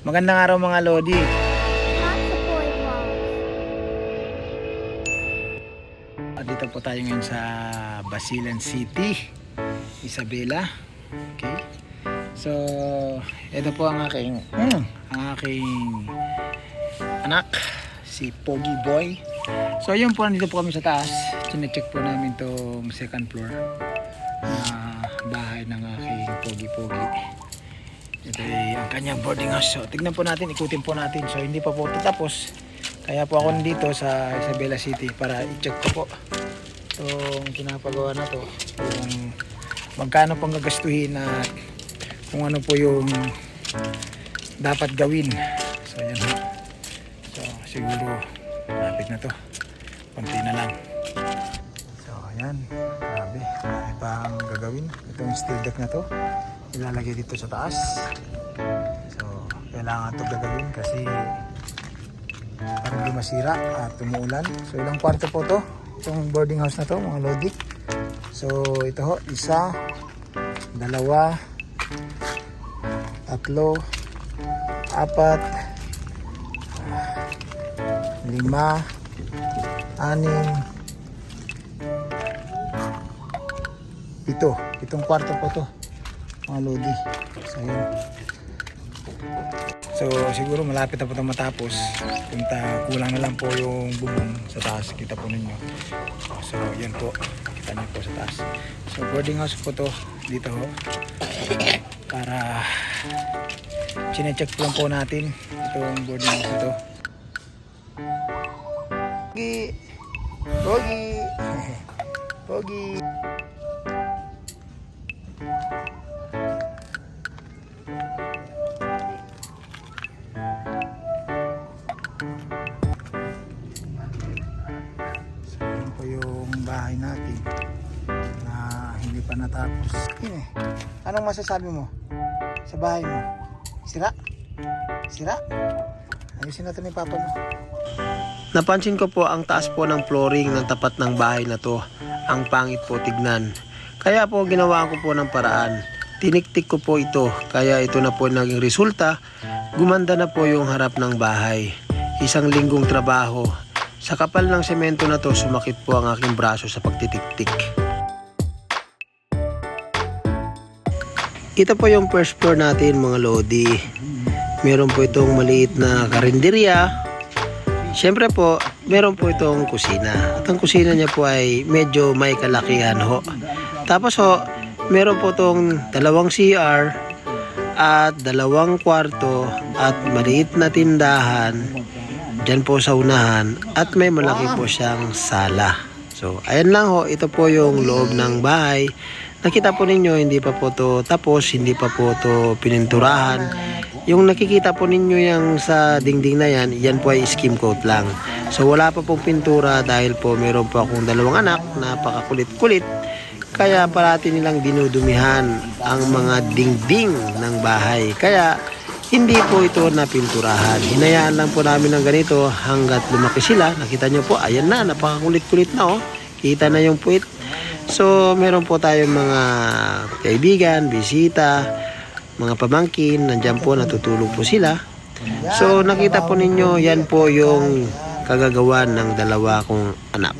Magandang araw mga Lodi. At dito po tayo ngayon sa Basilan City, Isabela. Okay. So, ito po ang aking mm, ang aking anak, si Pogi Boy. So, yun po, nandito po kami sa taas. Chine-check po namin tong second floor na bahay ng aking Pogi-Pogi. Ito ay ang kanyang boarding house. So, tignan po natin, ikutin po natin. So, hindi pa po tapos. Kaya po ako nandito sa Isabela City para i-check ko po itong kinapagawa na to. Kung magkano pang gagastuhin at kung ano po yung dapat gawin. So, yan ho. So, siguro malapit na to. Konti na lang. So, ayan. Grabe. Marami pang gagawin. Itong steel deck na to. Ilalagay dito sa taas. So, kailangan to gagawin kasi para hindi masira at tumuulan. So, ilang kwarto po to? Itong boarding house na to, mga lodi. So, ito ho. Isa, dalawa, tatlo, apat, lima, anim, pito. Pitong kwarto po to mga lodi. So, yun. So, siguro malapit na po ito matapos. Punta, kulang na lang po yung bubong sa taas. Kita po ninyo. So, yan po. Kita niyo po sa taas. So, boarding house po to dito ho. Para chinecheck lang po natin itong boarding house ito. Pogi! Pogi! Pogi! Po yung bahay natin na hindi pa natapos. Yun eh. Anong masasabi mo sa bahay mo? Sira? Sira? Ayusin natin ni Papa mo. Napansin ko po ang taas po ng flooring ng tapat ng bahay na to. Ang pangit po tignan. Kaya po ginawa ko po ng paraan. Tiniktik ko po ito. Kaya ito na po naging resulta. Gumanda na po yung harap ng bahay. Isang linggong trabaho. Sa kapal ng semento na to, sumakit po ang aking braso sa pagtitiktik. Ito po yung first floor natin mga lodi. Meron po itong maliit na karinderya, Siyempre po, meron po itong kusina. At ang kusina niya po ay medyo may kalakihan ho. Tapos ho, meron po itong dalawang CR at dalawang kwarto at maliit na tindahan dyan po sa unahan at may malaki po siyang sala. So, ayan lang ho, ito po yung loob ng bahay. Nakita po ninyo, hindi pa po to tapos, hindi pa po to pininturahan. Yung nakikita po ninyo yung sa dingding na yan, yan po ay skim coat lang. So wala pa pong pintura dahil po meron po akong dalawang anak, napakakulit-kulit. Kaya parati nilang dinudumihan ang mga dingding ng bahay. Kaya hindi po ito napinturahan. Hinayaan lang po namin ng ganito hanggat lumaki sila. Nakita nyo po, ayan na, napakakulit-kulit na oh. Kita na yung puwit. So meron po tayong mga kaibigan, bisita, mga pamangkin, nandyan po, natutulog po sila. So nakita po ninyo, yan po yung kagagawa ng dalawa kong anak.